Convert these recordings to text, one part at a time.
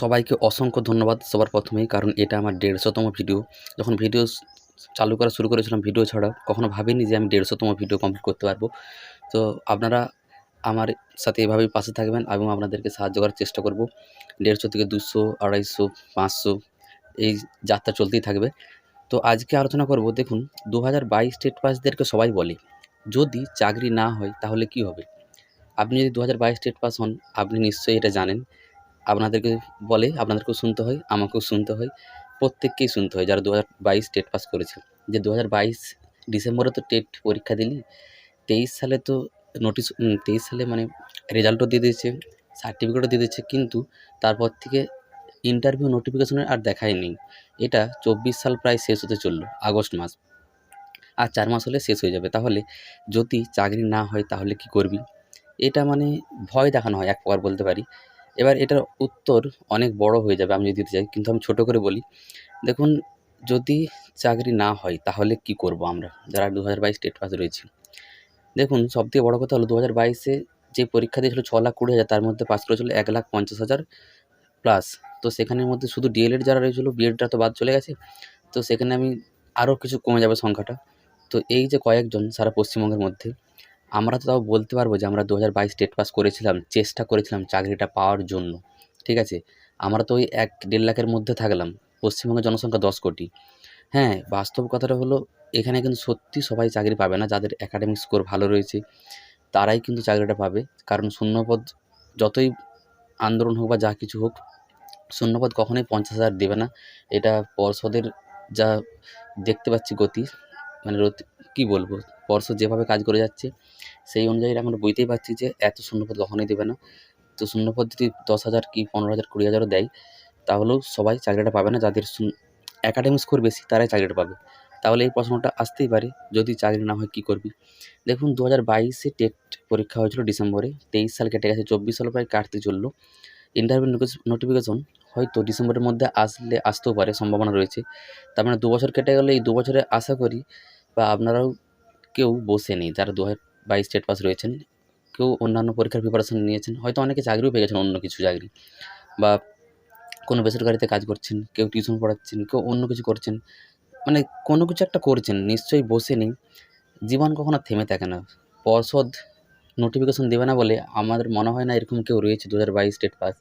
সবাইকে অসংখ্য ধন্যবাদ সবার প্রথমেই, কারণ এটা আমার দেড়শোতম ভিডিও যখন ভিডিও চালু করা শুরু করেছিলাম ভিডিও ছাড়া, কখনো ভাবিনি যে আমি দেড়শোতম ভিডিও কমপ্লিট করতে পারব। তো আপনারা আমার সাথে এভাবেই পাশে থাকবেন এবং আপনাদেরকে সাহায্য করার চেষ্টা করব। দেড়শো থেকে দুশো, আড়াইশো, পাঁচশো, এই যাত্রা চলতেই থাকবে। তো আজকে আলোচনা করব, দেখুন দু হাজার বাইশ স্টেট পাসদেরকে সবাই বলে। যদি চাকরি না হয়, তাহলে কি হবে? আপনি যদি দু হাজার বাইশ স্টেট পাস হন, আপনি নিশ্চয়ই এটা জানেন। আপনাদেরকে বলে, আপনাদেরকেও শুনতে হয়, আমাকেও শুনতে হয়, প্রত্যেককেই শুনতে হয়। যারা দু হাজার বাইশ টেট পাস করেছে, যে দু হাজার বাইশ ডিসেম্বরে তো টেট পরীক্ষা দিলি, তেইশ সালে তো নোটিশ তেইশ সালে মানে রেজাল্টও দিয়ে দিয়েছে সার্টিফিকেটও দিয়ে দিয়েছে, কিন্তু তারপর থেকে ইন্টারভিউ নোটিফিকেশনের আর দেখাই নেই। এটা চব্বিশ সাল প্রায় শেষ হতে চলল, আগস্ট মাস। আর চার মাস হলে শেষ হয়ে যাবে। তাহলে যদি চাকরি না হয়, তাহলে কি করবি? এটা মানে ভয় দেখানো হয় এক প্রকার বলতে পারি। এবার এটার উত্তর অনেক বড় হয়ে যাবে, আমি যদি দিতে চাই। কিন্তু আমি ছোট করে বলি, দেখুন, যদি চাকরি না হয়, তাহলে কি করব আমরা? যারা দু হাজার বাইশ স্টেট পাস রয়েছি। দেখুন, সবথেকে বড় কথা হলো দু হাজার বাইশে যে পরীক্ষা দিয়েছিল ছ লাখ কুড়ি হাজার, তার মধ্যে পাস করেছিল এক লাখ পঞ্চাশ হাজার প্লাস তো সেখানের মধ্যে শুধু ডিএলএড যারা রয়েছিল বিএডটা তো বাদ চলে গেছে। তো সেখানে আমি আরও কিছু কমে যাবে সংখ্যাটা। তো এই যে কয়েকজন সারা পশ্চিমবঙ্গের মধ্যে আমরা তো তাও বলতে পারব যে আমরা দু হাজার বাইশ স্টেট পাস করেছিলাম, চেষ্টা করেছিলাম চাকরিটা পাওয়ার জন্য, ঠিক আছে? আমরা তো ওই এক দেড় লাখের মধ্যে থাকলাম, পশ্চিমবঙ্গের জনসংখ্যা দশ কোটি। হ্যাঁ বাস্তব কথাটা হলো এখানে কিন্তু সত্যি সবাই চাকরি পাবে না, যাদের একাডেমিক স্কোর ভালো রয়েছে, তারাই কিন্তু চাকরিটা পাবে। কারণ শূন্যপদ যতই আন্দোলন হোক বা যা কিছু হোক, শূন্যপদ কখনোই পঞ্চাশ হাজার দেবে না। এটা পর্ষদের যা দেখতে পাচ্ছি গতি মানে কী বলব? পর্ষদ যেভাবে কাজ করে যাচ্ছে, সেই অনুযায়ী আমরা বুঝতেই পারছি যে এত শূন্যপদ কখনোই দেবে না। তো শূন্যপদ যদি দশ হাজার কি পনেরো হাজার, কুড়ি হাজারও দেয়, তাহলেও সবাই চাকরিটা পাবে না। যাদের অ্যাকাডেমিক স্কোর বেশি, তারাই চাকরিটা পাবে। তাহলে এই প্রশ্নটা আসতেই পারে, যদি চাকরি না হয় কী করবি? দেখুন দু হাজার বাইশে টেট পরীক্ষা হয়েছিল ডিসেম্বরে, তেইশ সাল কেটে গেছে, চব্বিশ সাল প্রায় কাটতে চলল। ইন্টারভিউ নোটিফিকেশন হয়তো ডিসেম্বরের মধ্যে আসলে, আসতেও পারে, সম্ভাবনা রয়েছে। তার মানে দু বছর কেটে গেলে এই দু বছরে আশা করি বা আপনারাও কেউ বসে নেই যারা দু হাজার বাইশ স্টেট পাস রয়েছেন, কেউ অন্যান্য পরীক্ষার প্রিপারেশন নিয়েছেন, হয়তো অনেকে চাকরিও পেয়ে গেছেন অন্য কিছু চাকরি বা কোনো বেসরকারিতে কাজ করছেন, কেউ টিউশন পড়াচ্ছেন, কেউ অন্য কিছু করছেন মানে কোনো কিছু একটা করছেন, নিশ্চয়ই বসে নেই জীবন কখনো থেমে থাকে না। পর্ষদ নোটিফিকেশন দেবে না বলে আমাদের মনে হয় না এরকম কেউ রয়েছে দু হাজার বাইশ স্টেট পাস।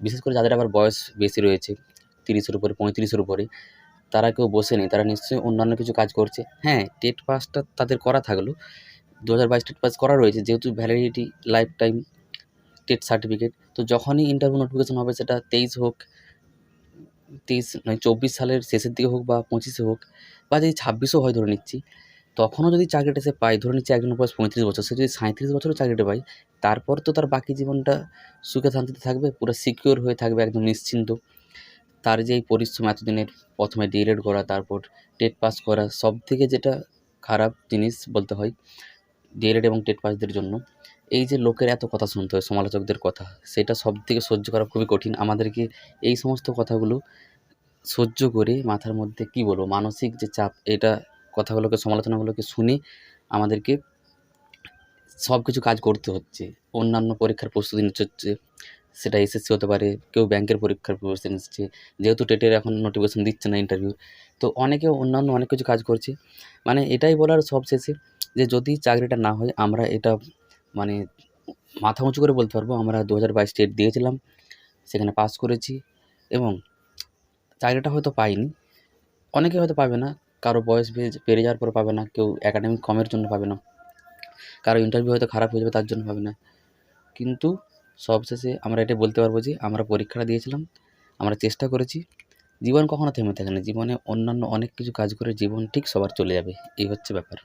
বিশেষ করে যাদের আবার বয়স বেশি রয়েছে, তিরিশের উপরে, পঁয়ত্রিশের উপরে তারা কেউ বসে নেই, তারা নিশ্চয়ই অন্যান্য কিছু কাজ করছে। হ্যাঁ টেট পাসটা তাদের করা থাকল। দু হাজার বাইশ টেট পাস করা রয়েছে, যেহেতু validity life time TET certificate তো যখনই ইন্টারভিউ নোটিফিকেশন হবে সেটা তেইশ হোক, তেইশ নয়, চব্বিশ সালের শেষের দিকে হোক বা পঁচিশে হোক, বা যদি ছাব্বিশও হয় ধরে নিচ্ছি, তখনও যদি চাকরিটা সে পায়, ধরে নিচ্ছি একজনের বয়স পঁয়ত্রিশ বছর, সে যদি সাঁত্রিশ বছরও চাকরিটা পায়, তারপর তো তার বাকি জীবনটা সুখে শান্তিতে থাকবে, পুরো সিকিওর হয়ে থাকবে, একদম নিশ্চিন্ত। তার যে এই পরিশ্রম এতদিনের প্রথমে ডিএলএড করা, তারপর টেট পাস করা সব থেকে যেটা খারাপ জিনিস বলতে হয় ডিএলএড এবং টেট পাসদের জন্য, এই যে লোকের এত কথা শুনতে হয়, সমালোচকদের কথা, সেটা সব থেকে সহ্য করা খুবই কঠিন। আমাদেরকে এই সমস্ত কথাগুলো সহ্য করে মাথার মধ্যে কী বলব, মানসিক যে চাপ, এটা কথাগুলোকে, সমালোচনাগুলোকে শুনে আমাদেরকে সব কিছু কাজ করতে হচ্ছে। অন্যান্য পরীক্ষার প্রস্তুতি নিতে হচ্ছে। সেটা এসএসসি হতে পারে, কেউ ব্যাংকের পরীক্ষার প্রস্তুতি নিচ্ছে, যেহেতু টেটের এখন নোটিফিকেশন দিচ্ছে না ইন্টারভিউ তো অনেকে অন্যান্য অনেক কিছু কাজ করছে। মানে এটাই বলার সব শেষে যে যদি চাকরিটা না হয়, আমরা এটা মানে মাথা উঁচু করে বলতে পারব, আমরা দু হাজার বাইশ টেট দিয়েছিলাম, সেখানে পাস করেছি এবং চাকরিটা হয়তো পাইনি। অনেকে হয়তো পাবে না, কারও বয়স বেড়ে যাওয়ার পর পাবে না, কেউ একাডেমিক কমের জন্য পাবে না, কারও ইন্টারভিউ হয়তো খারাপ হয়ে যাবে তার জন্য পাবে না। কিন্তু সবশেষে আমরা এটা বলতে পারব যে আমরা পরীক্ষাটা দিয়েছিলাম, আমরা চেষ্টা করেছি। জীবন কখনো থেমে থাকে না, জীবনে অন্যান্য অনেক কিছু কাজ করে জীবন ঠিক সবার চলে যাবে, এই হচ্ছে ব্যাপার।